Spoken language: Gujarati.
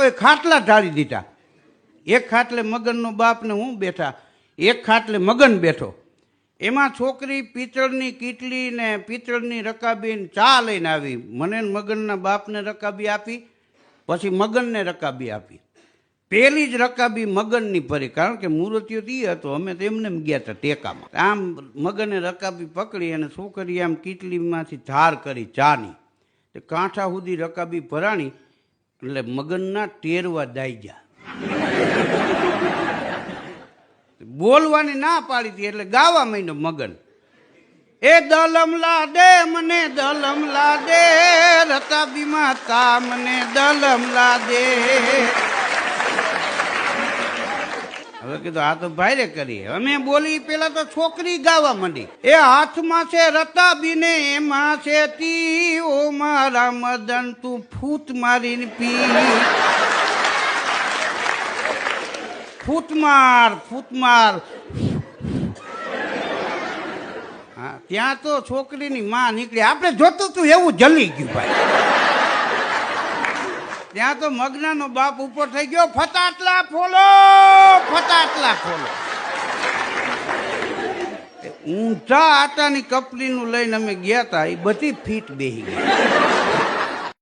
લોકોએ ખાટલા ઢાળી દીધા. એક ખાટલે મગનનો બાપને હું બેઠા. એક ખાટલે મગન બેઠો. એમાં છોકરી પિત્તળની કીટલી ને પિત્તળની રકાબી ચા લઈને આવી. મને મગનના બાપને રકાબી આપી, પછી મગનને રકાબી આપી. પહેલી જ રકાબી મગનની પરી કારણ કે મૂર્તિઓ તી હતો, અમે તો એમને ગયા હતા ટેકામાં. આમ મગને રકાબી પકડી અને છોકરી આમ કીટલીમાંથી ધાર કરી ચાની. કાંઠા સુધી રકાબી ભરાણી એટલે મગનના ટેરવા દાઈ ગયા બોલવાની ના પાડી હતી, એટલે ગાવા માંડ્યો મગન. એ દલમલા દે મને દલમલા દે રતા બીમાતા મને દલમલા દે કીધું, આ તો ભાઈરે કરી અમે બોલી, પેલા તો છોકરી ગાવા માંડી. એ હાથમાં છે રતાબીને, એમાં છે તી ઓ મારા મદન, તું ફૂટ મારીને પી. ફૂતમાર ફૂતમાર હા, ત્યાં તો છોકરીની માં નીકળી. આપણે જોતું તું એવું જલી ગયું, ભાઈ. ત્યાં તો મગનાનો બાપ ઉપર થઈ ગયો, ફટાટલા ફોલો ફટાટલા ફોલો. ઊંચા આટાની કપલીનું લઈને અમે ગયા હતા એ બધી ફીટ બેહી ગઈ.